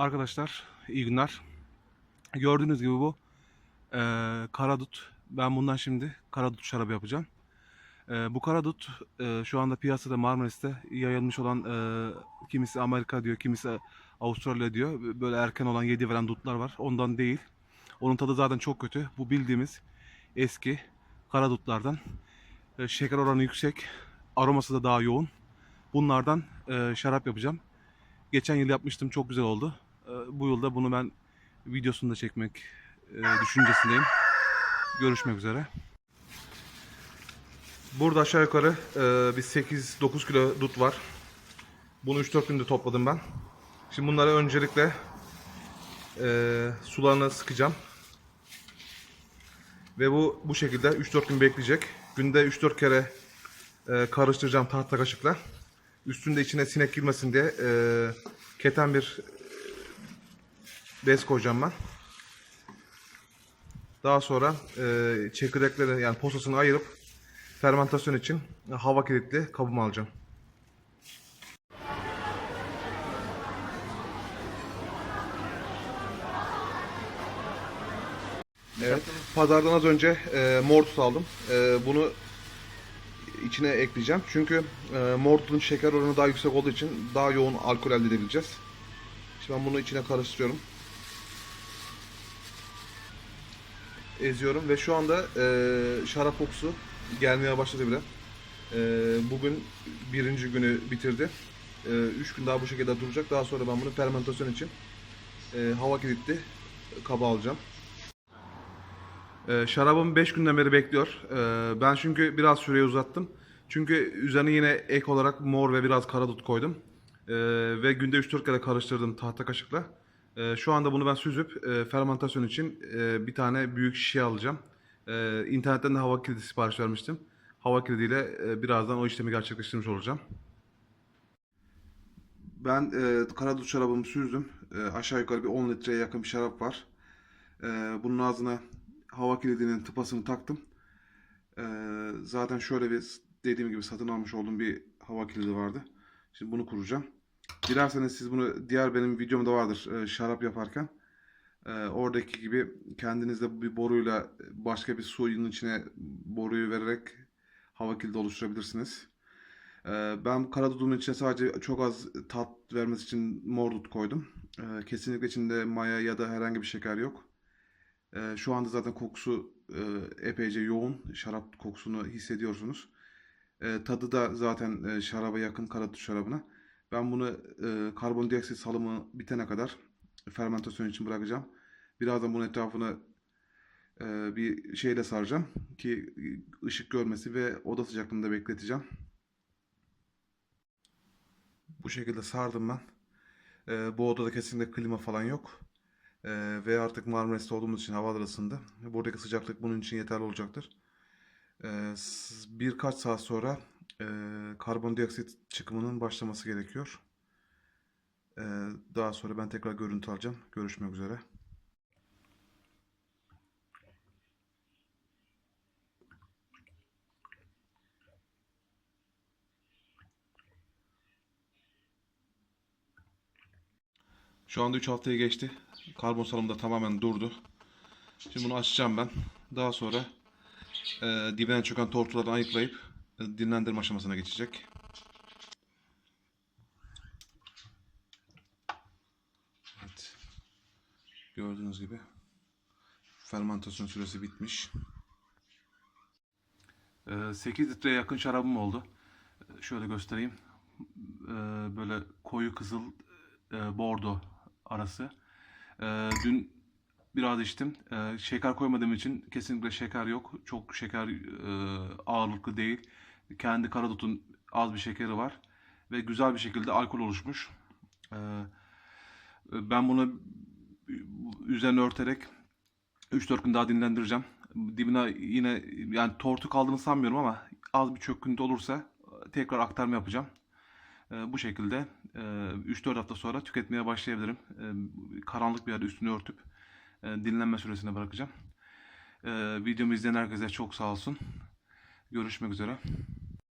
Arkadaşlar iyi günler. Gördüğünüz gibi bu e, karadut. Ben bundan şimdi karadut şarabı yapacağım. E, bu karadut e, şu anda piyasada Marmaris'te yayılmış olan e, kimisi Amerika diyor, kimisi Avustralya diyor. Böyle erken olan yedi veren dutlar var. Ondan değil. Onun tadı zaten çok kötü. Bu bildiğimiz eski karadutlardan. E, şeker oranı yüksek. Aroması da daha yoğun. Bunlardan e, şarap yapacağım. Geçen yıl yapmıştım çok güzel oldu. Bu yılda bunu ben videosunu da çekmek e, düşüncesindeyim. Görüşmek üzere. Burada aşağı yukarı e, bir 8-9 kilo dut var. Bunu 3-4 günde topladım ben. Şimdi bunları öncelikle e, sularına sıkacağım. Ve bu bu şekilde 3-4 gün bekleyecek. Günde 3-4 kere e, karıştıracağım tahta kaşıkla. Üstünde içine sinek girmesin diye e, keten bir bez koyacağım ben. Daha sonra e, çekirdekleri yani posasını ayırıp fermentasyon için hava kilitli kabıma alacağım. Evet, pazardan az önce e, mortus aldım. E, bunu içine ekleyeceğim. Çünkü e, mortun şeker oranı daha yüksek olduğu için daha yoğun alkol elde edebileceğiz. Şimdi ben bunu içine karıştırıyorum. Eziyorum ve şu anda e, şarap kokusu gelmeye başladı bile. E, bugün birinci günü bitirdi. E, üç gün daha bu şekilde duracak. Daha sonra ben bunu fermentasyon için e, hava kilitli kaba alacağım. Ee, şarabım 5 günden beri bekliyor. Ee, ben çünkü biraz süreyi uzattım. Çünkü üzerine yine ek olarak mor ve biraz karadut koydum. Ee, ve günde 3-4 kere karıştırdım tahta kaşıkla. Ee, şu anda bunu ben süzüp e, fermentasyon için e, bir tane büyük şişe alacağım. Ee, internetten de hava kilidi sipariş vermiştim. Hava kilidiyle e, birazdan o işlemi gerçekleştirmiş olacağım. Ben e, karadut şarabımı süzdüm. E, aşağı yukarı bir 10 litreye yakın bir şarap var. E, bunun ağzına hava kilidinin tıpasını taktım. Ee, zaten şöyle bir dediğim gibi satın almış olduğum bir hava kilidi vardı. Şimdi bunu kuracağım. Dilerseniz siz bunu diğer benim videomda vardır e, şarap yaparken. E, oradaki gibi kendinizde bir boruyla başka bir suyun içine boruyu vererek hava kilidi oluşturabilirsiniz. E, ben karadudumun içine sadece çok az tat vermesi için mor dut koydum. E, kesinlikle içinde maya ya da herhangi bir şeker yok. Şu anda zaten kokusu e, epeyce yoğun. Şarap kokusunu hissediyorsunuz. Tadı da zaten e, şaraba yakın karadut şarabına. Ben bunu e, karbondioksit salımı bitene kadar fermentasyon için bırakacağım. Birazdan bunun etrafını e, bir şeyle saracağım ki ışık görmesi ve oda sıcaklığında bekleteceğim. Bu şekilde sardım ben. E, bu odada kesinlikle klima falan yok. Ee, ve artık Marmaris'te olduğumuz için havalar ısındı. Buradaki sıcaklık bunun için yeterli olacaktır. S- birkaç saat sonra e, karbondioksit çıkımının başlaması gerekiyor. Ee, daha sonra ben tekrar görüntü alacağım. Görüşmek üzere. Şu anda 3 haftayı geçti. Karbon salımı da tamamen durdu. Şimdi bunu açacağım ben. Daha sonra e, dibine çöken tortuları ayıklayıp e, dinlendirme aşamasına geçecek. Evet. Gördüğünüz gibi fermentasyon süresi bitmiş. 8 litreye yakın şarabım oldu. E, Şöyle göstereyim. E, Böyle koyu kızıl e, bordo arası. Dün biraz içtim. Şeker koymadığım için kesinlikle şeker yok. Çok şeker e, ağırlıklı değil. Kendi karadutun az bir şekeri var. Ve güzel bir şekilde alkol oluşmuş. E, ben bunu üzerine örterek 3-4 gün daha dinlendireceğim. Dibine yine yani tortu kaldığını sanmıyorum ama az bir çöküntü olursa tekrar aktarma yapacağım. E, bu şekilde e, 3-4 hafta sonra tüketmeye başlayabilirim. E, karanlık bir yerde üstünü örtüp e, dinlenme süresine bırakacağım. E, videomu izleyen herkese çok sağ olsun. Görüşmek üzere.